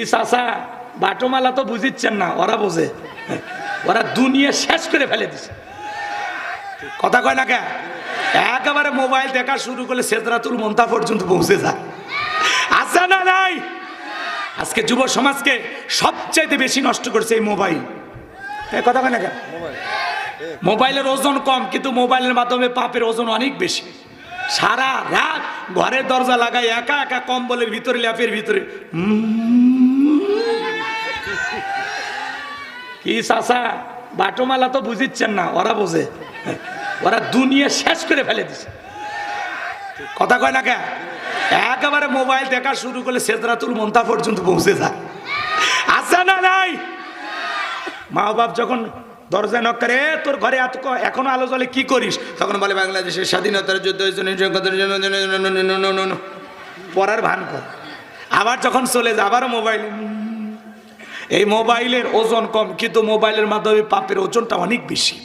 ই বাটোমালা তো বুঝিচ্ছেন না, ওরা বোঝে। ওরা দুনিয়া শেষ করে ফেলে দিছে। কথা কয় না কে? একেবারে মোবাইল দেখা শুরু করলে সেদরাতুল মন্তা পর্যন্ত পৌঁছে যায়। আছে না নাই? আজকে যুব সমাজকে সবচাইতে বেশি নষ্ট করছে এই মোবাইল। কথা কয় না কে? মোবাইলের ওজন কম, কিন্তু মোবাইলের মাধ্যমে পাপের ওজন অনেক বেশি। সারা রাত ঘরের দরজা লাগাই একা একা কম্বলের ভিতরে, ল্যাপের ভিতরে। কি চাষা বাটোমালা তো বুঝিচ্ছেন না ওরা বোঝে ওরা দুনিয়া শেষ করে ফেলে দিছে কথা কয় না কে একেবারে মোবাইল দেখা শুরু করলে সেদরাতুল মন্তা পর্যন্ত পৌঁছে যায় আছে না নাই মা বাপ যখন দরজা নক করে তোর ঘরে এত এখনও আলো জ্বলে কি করিস তখন বলে বাংলাদেশের স্বাধীনতার যুদ্ধ হয়েছে, নির্যাতনের জন্য, জন্য, জন্য, জন্য, জন্য, জন্য, জন্য, জন্য।" পড়ার ভান কর আবার যখন চলে যায় আবারও মোবাইল এই মোবাইলের ওজন কম, কিন্তু মোবাইলের মাধ্যমে পাপের ওজনটা অনেক বেশি।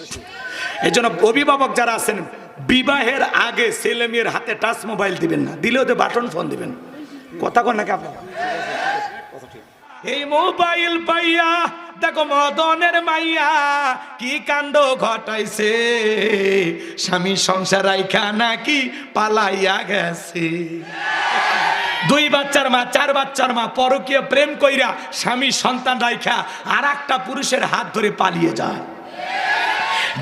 এই জন্য অভিভাবক যারা আছেন, বিবাহের আগে ছেলে মেয়ের হাতে টাচ মোবাইল দিবেন না দিলে ওদের বাটন ফোন দিবেন। কথা কন নাকি আপনার? এই মোবাইল পাইয়া, দেখো মদনের মাইয়া, কি কাণ্ড ঘটাইছে? স্বামী সংসার রাইখা নাকি পালাইয়া গেছে। দুই বাচ্চার মা, চার বাচ্চার মা পরকীয় প্রেম কইরা স্বামী সন্তান রাইখা আর একটা পুরুষের হাত ধরে পালিয়ে যায়।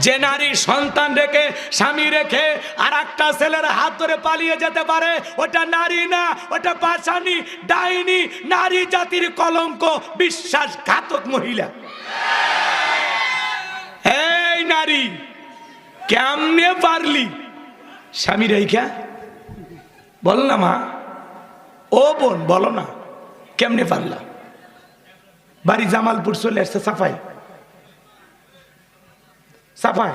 যে নারী সন্তান রেখে, স্বামী রেখে আর একটা ছেলের হাত ধরে পালিয়ে যেতে পারে, ওটা নারী না, ওটা পাশানি ডাইনি, নারী জাতির কলঙ্ক, বিশ্বাসঘাতক মহিলা। এই নারী, কেমনে পারলি? স্বামী রেখা বল না মা। ও বোন, বলো না, কেমনে পারলা? বাড়ি জামালপুর চলে আসছে, সাফাই। সাফাই,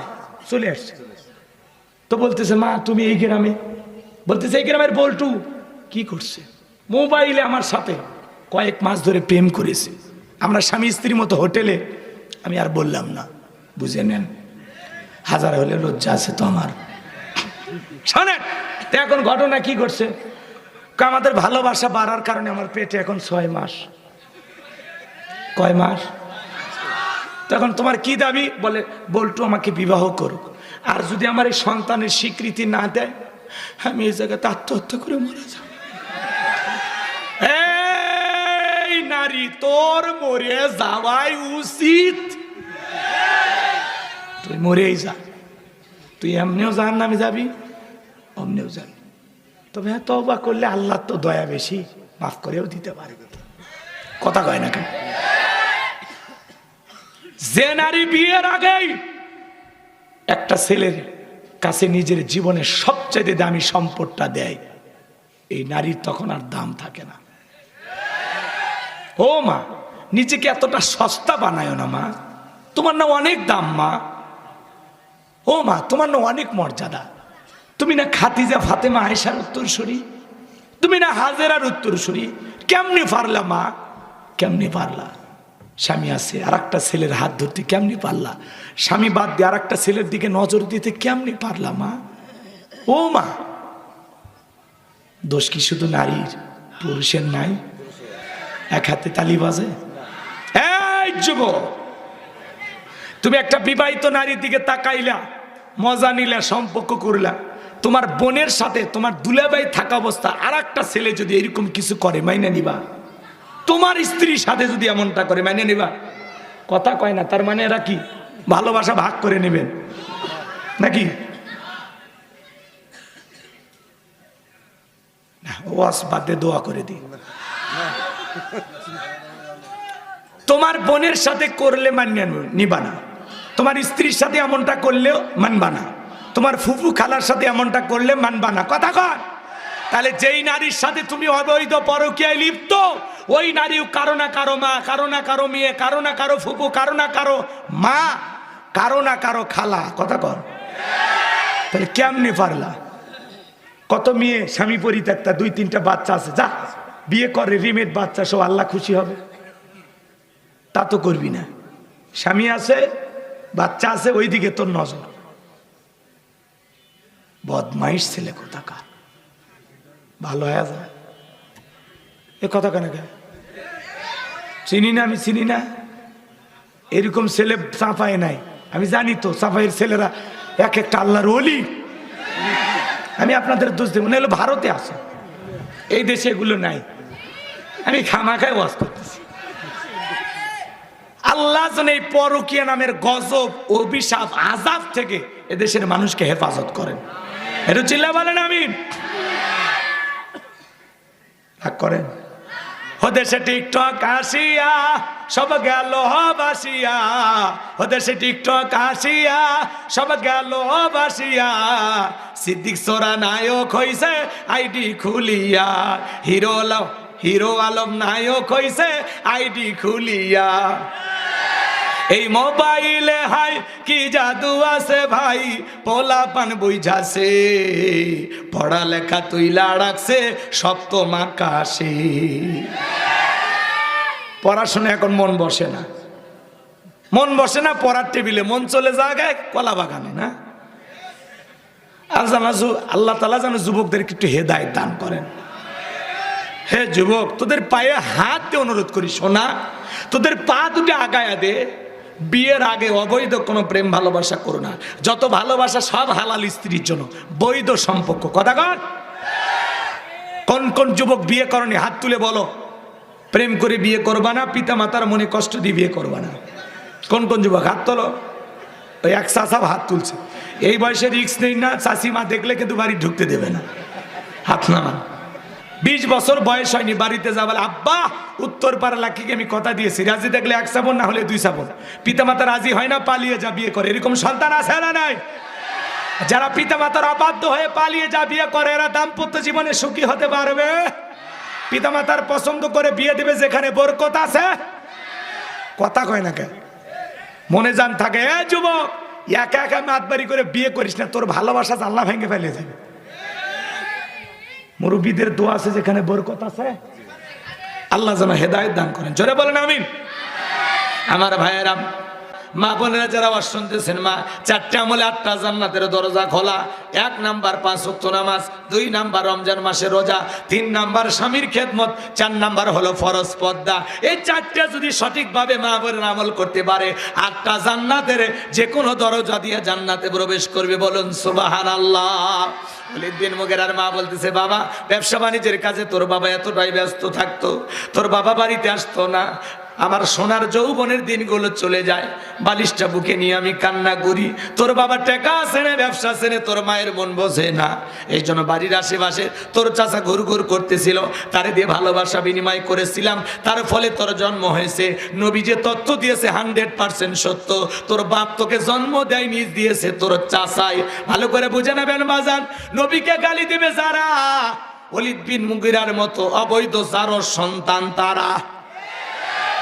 চলে আসছে। তো বলতেছে, মা, তুমি এই গ্রামে? বলতেছে, এই গ্রামের বল্টু। কি করছে? মোবাইলে আমার সাথে কয়েক মাস ধরে প্রেম করেছে। আমরা স্বামী স্ত্রীর মতো হোটেলে, আমি আর বললাম না, বুঝে নেন। হাজার হলে লজ্জা আছে তো আমার। শোনেন এখন ঘটনা কি কা আমাদের ভালোবাসা বাড়ার কারণে আমার পেটে এখন ছয় মাস। কয় মাস? তখন তোমার কি দাবি? বলে, বল্টু আমাকে বিবাহ করুক। আর যদি আমার এই সন্তানের স্বীকৃতি না দেয়, আমি এই জায়গাতে আত্মহত্যা করে মারা যাব। এই নারী তোর মরে যাওয়াই উচিত। তুই মরেই যা। তুই এমনিও জান নামে যাবি, অমনিও যাবি তবে হ্যাঁ তবা করলে আল্লাহ তো দয়া বেশি, মাফ করেও দিতে পারে। কথা কয় না কেন? যে নারী বিয়ের আগেই একটা ছেলের কাছে নিজের জীবনের সবচেয়ে দামি সম্পদটা দেয়, এই নারীর তখন আর দাম থাকে না। ও মা নিজেকে এতটা সস্তা বানায় না মা? তোমার না অনেক দাম মা। ও মা, তোমার না অনেক মর্যাদা। তুমি না খাতিজা ফাতেমা আয়েশার উত্তরসূরি? তুমি না হাজেরার উত্তরসূরি? কেমনে পারলা মা? কেমনে পারলা? স্বামী আছে আর একটা ছেলের হাত ধরতে কেমনি পারলা? স্বামী বাদ দিয়ে আর একটা ছেলের দিকে নজর দিতে কেমনি পারলা মা? ও মা, দোষ কি শুধু নারীর? পুরুষের নাই? এক হাতে তালি বাজে? যুবক, তুমি একটা বিবাহিত নারীর দিকে তাকাইলা, মজা নিলা, সম্পর্ক করলা। তোমার বোনের সাথে তোমার দুলাবাই থাকা অবস্থা আর একটা ছেলে যদি এরকম কিছু করে মাইনে নিবা। তোমার স্ত্রীর সাথে যদি এমনটা করে মাইনে নিবা। কথা কয় না তার মানে এরা কি? ভালোবাসা ভাগ করে নেবেন। নাকি? না, ওয়াজ বাদে দোয়া করে দিই। তোমার বোনের সাথে করলে মান্য নিবা না। তোমার স্ত্রীর সাথে এমনটা করলেও মানবা না। তোমার ফুফু খালার সাথে এমনটা করলে মানবা না। কথা কর তাহলে যেই নারীর সাথে তুমি অবৈধ পরকীয়ায় লিপ্ত, ওই নারী কারও না কারও মা, কারও না কারও মেয়ে, কারও না কারও ফুফু, কারও না কারও মা, কারও না কারও খালা। কথা কর তাহলে কেমনে পারলা? কত মেয়ে, স্বামী পরিত্যক্তা, দুই, তিনটা বাচ্চা আছে, যা। বিয়ে করে রিমেট বাচ্চা, সব আল্লাহ খুশি হবে। তা তো করবি না। স্বামী আছে, বাচ্চা আছে, ওইদিকে তোর নজর। বদমাইশ ছেলে কোথাকার? ভালো হয়ে যায়। এ কথা কেন কে? চিনি না, আমি চিনি না। এরকম ছেলে চাপায় নাই। আমি জানি তো চাপাইয়ের ছেলেরা এক একটা আল্লাহর অলি আমি আপনাদের দোষ দেবো না এলো ভারতে আছে এই দেশে এগুলো নাই। আমি খামাখায় ওয়াজ করতেছি। আল্লাহ যেন এই পরকিয়া নামের গজব, অভিশাপ আজাব থেকে এদেশের মানুষকে হেফাজত করেন। এটা চিল্লা বলেন আমি রাগ করেন। হদেশে টিকটক আসিয়া, সব গেল বাসিয়া। হদেশে টিকটক আসিয়া, সব গেল বাসিয়া। সিদ্দিক সোরা নায়ক হইছে, আইডি খুলিয়া। হিরো হিরো আলম নায়ক হইছে, আইডি খুলিয়া। এই মোবাইলে হাই, কি জাদু আছে ভাই? পোলা পান বুঝাছে, পড়ালেখা তুই লাড়াকছে সপ্তম আকাশে পড়াশোনা এখন মন বসে না। মন বসে না পড়ার টেবিলে, মন চলে যায় কলা বাগানে, না? আর জানা আল্লাহ তালা যেন যুবকদেরকে একটু হেদায় দান করেন। হে যুবক, তোদের পায়ে হাত অনুরোধ করি সোনা তোদের পা দুটো আগায়া দে। বিয়ের আগে অবৈধ কোনো প্রেম ভালোবাসা করো না। যত ভালোবাসা সব হালাল স্ত্রীর জন্য। বৈধ সম্পর্ক। কথা কর কোন কোন যুবক বিয়ে করনি? হাত তুলে বলো। প্রেম করে বিয়ে করবা না পিতা মাতার মনে কষ্ট দিয়ে বিয়ে করবা না। কোন কোন যুবক? হাত তোলো। ওই এক চাষা হাত তুলছে। এই বয়সে রিক্স নেই না চাষি মা দেখলে কিন্তু বাড়ি ঢুকতে দেবে না। হাত নামান। বিশ বছর বয়স হয়নি, বাড়িতে যাবার আব্বা, উত্তর পাড়া লাকিকে আমি কথা দিয়েছি, রাজি দেখলে এক সাবন, না হলে দুই সাবন। পিতামাতা রাজি হয় না, পালিয়ে যা বিয়ে করে, এরকম সন্তান আছে না নাই? যারা পিতামাতার অবাধ্য হয়ে পালিয়ে যা বিয়ে করে, এরা দাম্পত্য জীবনে সুখী হতে পারবে? পিতামাতার পছন্দ করে বিয়ে দেবে যেখানে বরকত আছে? কথা কয় না কে মনে যান থাকে, এ যুবক, একা একা মাতবাড়ি করে বিয়ে করিস না, তোর ভালোবাসা জানলা ভেঙে ফেলে যাবে মুরব্বীদের দোয়া আছে, যেখানে বরকত আছে। আল্লাহ যেন হেদায়ত দান করেন। জোরে বলেন আমি আমার ভাইয়েরা, মা বোনেরা যারা আওয়াজ শুনতেছেন, মা, চারটে আমলে আটটা জান্নাতের দরজা খোলা। এক নাম্বার পাঁচ ওয়াক্ত নামাজ, দুই নাম্বার রমজান মাসে রোজা, তিন নাম্বার স্বামীর খেদমত, চার নাম্বার হলো ফরজ পদ্মা এই চারটা যদি সঠিকভাবে মা বোনের আমল করতে পারে, আটটা জান্নাতের যে কোনো দরজা দিয়ে জান্নাতে প্রবেশ করবে। বলুন সুবাহান আল্লাহ মা বাবা, ব্যবসা বাণিজ্যের কাজে তোর বাবা এতটাই ব্যস্ত থাকতো, তোর বাবা বাড়িতে আসতো না আমার সোনার যৌবনের দিনগুলো চলে যায়। বালিশটা বুকে নিয়ে আমি কান্না করি। তোর বাবা টেকা আছে না ব্যবসা আছে না তোর মায়ের মন বোঝে না। এই জন্য বাড়ির আশেপাশে তোর চাচা ঘুর ঘুর করতেছিল। তারে দিয়ে ভালোবাসা বিনিময় করেছিলাম। তার ফলে তোর জন্ম হয়েছে। নবী যে তত্ত্ব দিয়েছে হান্ড্রেড পার্সেন্ট সত্য। তোর বাপ তোকে জন্ম দেয়, নিজ দিয়েছে তোর চাচাই। ভালো করে বুঝে নেবেন বাজান। নবীকে গালি দিবে যারা। অলিদ বিন মুগিরার মতো অবৈধ যারো সন্তান তারা।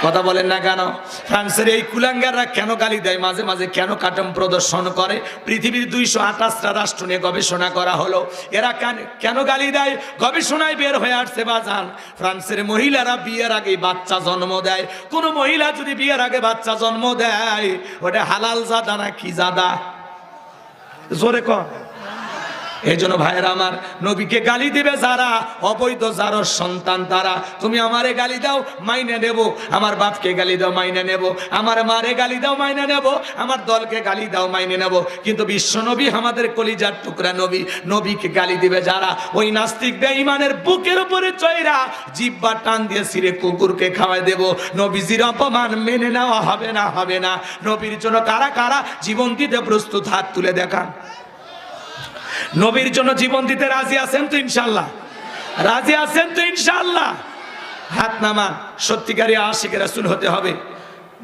কথা বলেন না কেন? ফ্রান্সের এই কুলাঙ্গাররা কেন গালি দেয়? মাঝে মাঝে কেন কাটম প্রদর্শন করে? পৃথিবীর দুইশো আঠাশটা রাষ্ট্র নিয়ে গবেষণা করা হলো। এরা কেন- গালি দেয়? গবেষণায় বের হয়ে আসছে বাজান। ফ্রান্সের মহিলারা বিয়ের আগে বাচ্চা জন্ম দেয়। কোনো মহিলা যদি বিয়ের আগে বাচ্চা জন্ম দেয়, ওটা হালাল জাদা না কি জাদা? জোরে কর এই জন্য ভাইয়েরা আমার নবীকে গালি দিবে যারা, অবৈধ যার সন্তান তারা। তুমি আমারে গালি দাও, মাইনে নেব। আমার বাপকে গালি দাও, মাইনে নেব। আমার মারে গালি দাও, মাইনে নেব। আমার দলকে গালি দাও, মাইনে নেব। কিন্তু বিশ্ব নবী আমাদের কলিজার টুকরা নবী। নবীকে গালি দিবে যারা, ওই নাস্তিক বেঈমানের বুকের উপরে চৈরা জিব্বা টান দিয়ে সিরে কুকুরকে খাওয়াই দেব। নবীজির অপমান মেনে নেওয়া হবে না হবে না। নবীর জন্য কারা কারা জীবন দিতে প্রস্তুত, হাত তুলে দেখান। নবীর জন্য জীবন দিতে রাজি আছেন তো ইনশাল্লাহ রাজি আছেন তো ইনশাল্লাহ হাত নামান সত্যিকারী আশিক রাসুল হতে হবে।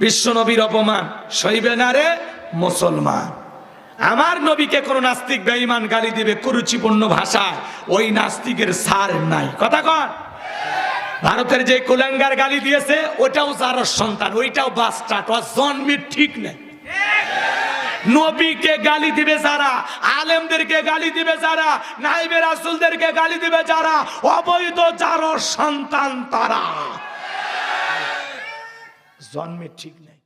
বিশ্ব নবীর অপমান, সইবে না রে মুসলমান। আমার নবীকে কোন নাস্তিক বেঈমান গালি দিবে কুরুচিপূর্ণ ভাষা ওই নাস্তিকের সার নাই। কথা কর ভারতের যে কুলাঙ্গার গালি দিয়েছে, ওটাও যার সন্তান, ওইটাও বাস্টার্ট ওর জন্মের ঠিক নেই। নবীকে গালি দিবে যারা, আলেমদেরকে গালি দিবে যারা, নাইবে রাসুলদেরকে গালি দিবে যারা, অবৈধ যার সন্তান তারা। জন্মে ঠিক